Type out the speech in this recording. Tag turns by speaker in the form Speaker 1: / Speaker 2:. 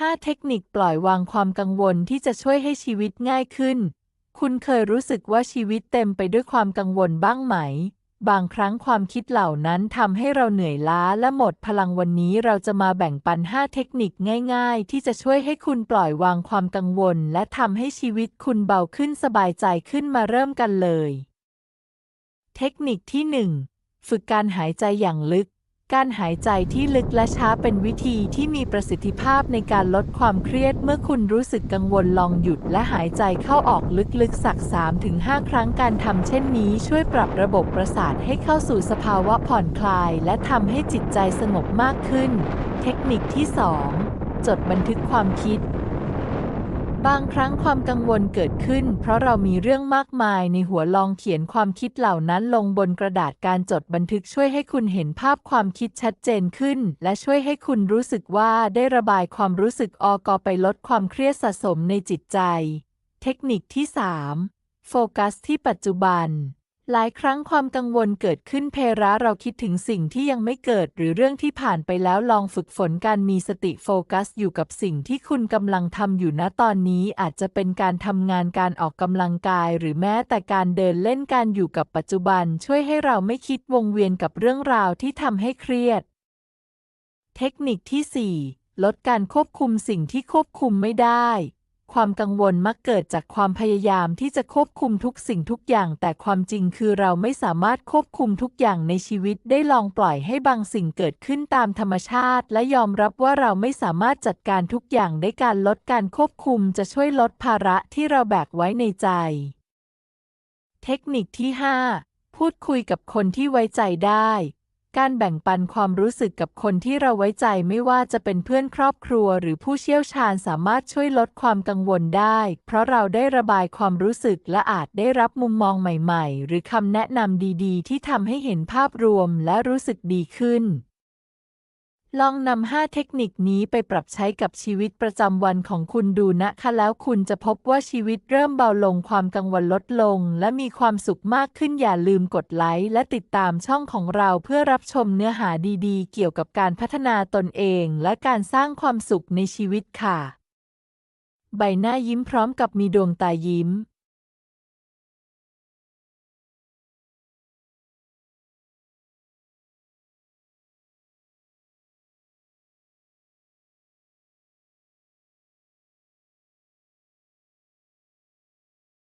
Speaker 1: 5 เทคนิคปล่อยวางความกังวลที่จะช่วยให้ชีวิตง่ายขึ้น คุณเคยรู้สึกว่าชีวิตเต็มไปด้วยความกังวลบ้างไหม บางครั้งความคิดเหล่านั้นทำให้เราเหนื่อยล้าและหมดพลังวันนี้เราจะมาแบ่งปัน 5 เทคนิคง่าย ๆ ที่จะช่วยให้คุณปล่อยวางความกังวล และทำให้ชีวิตคุณเบาขึ้นสบายใจขึ้นมาเริ่มกันเลย เทคนิคที่ 1 ฝึกการหายใจอย่างลึก การหายใจที่ลึกและช้าเป็นวิธีที่มีประสิทธิภาพในการลดความเครียด เมื่อคุณรู้สึกกังวลลองหยุดและหายใจเข้าออกลึกๆ สัก 3-5 ครั้งการทำเช่นนี้ช่วยปรับระบบประสาทให้เข้าสู่สภาวะผ่อนคลาย และทำให้จิตใจสงบมากขึ้น เทคนิคที่ 2 จดบันทึกความคิด บางครั้งความกังวลเกิดขึ้น เพราะเรามีเรื่องมากมายในหัวลองเขียนความคิดเหล่านั้นลงบนกระดาษการจดบันทึกช่วยให้คุณเห็นภาพความคิดชัดเจนขึ้น และช่วยให้คุณรู้สึกว่าได้ระบายความรู้สึกออกไปลดความเครียดสะสมในจิตใจ เทคนิคที่ 3 โฟกัสที่ปัจจุบัน หลายครั้งความกังวลเกิดขึ้นเพราะเราคิดถึงสิ่งที่ยังไม่เกิดหรือเรื่องที่ผ่านไปแล้วลองฝึกฝนการมีสติโฟกัสอยู่กับสิ่งที่คุณกำลังทำอยู่ณตอนนี้อาจจะเป็นการทำงานการออกกำลังกาย หรือแม้แต่การเดินเล่นการอยู่กับปัจจุบัน ช่วยให้เราไม่คิดวงเวียนกับเรื่องราวที่ทำให้เครียด เทคนิคที่ 4 ลดการควบคุมสิ่งที่ควบคุมไม่ได้ ความกังวลมักเกิดจากความพยายามที่จะควบคุมทุกสิ่งทุกอย่าง แต่ความจริงคือเราไม่สามารถควบคุมทุกอย่างในชีวิตได้ลองปล่อยให้บางสิ่งเกิดขึ้นตามธรรมชาติ และยอมรับว่าเราไม่สามารถจัดการทุกอย่างได้การลดการควบคุมจะช่วยลดภาระที่เราแบกไว้ในใจ เทคนิคที่ 5 พูดคุยกับคนที่ไว้ใจได้ การแบ่งปันความรู้สึกกับคนที่เราไว้ใจไม่ว่าจะเป็นเพื่อนครอบครัวหรือผู้เชี่ยวชาญสามารถช่วยลดความกังวลได้ เพราะเราได้ระบายความรู้สึกและอาจได้รับมุมมองใหม่ ๆ หรือคำแนะนำดี ๆ ที่ทำให้เห็นภาพรวมและรู้สึกดีขึ้น ลองนำ 5 เทคนิคนี้ไปปรับใช้กับชีวิตประจำวันของคุณดูนะคะแล้วคุณจะพบว่าชีวิตเริ่มเบาลงความกังวลลดลง และมีความสุขมากขึ้นอย่าลืมกดไลค์และติดตามช่องของเราเพื่อรับชมเนื้อหาดีๆ เกี่ยวกับการพัฒนาตนเอง และการสร้างความสุขในชีวิตค่ะ ใบหน้ายิ้มพร้อมกับมีดวงตายิ้ม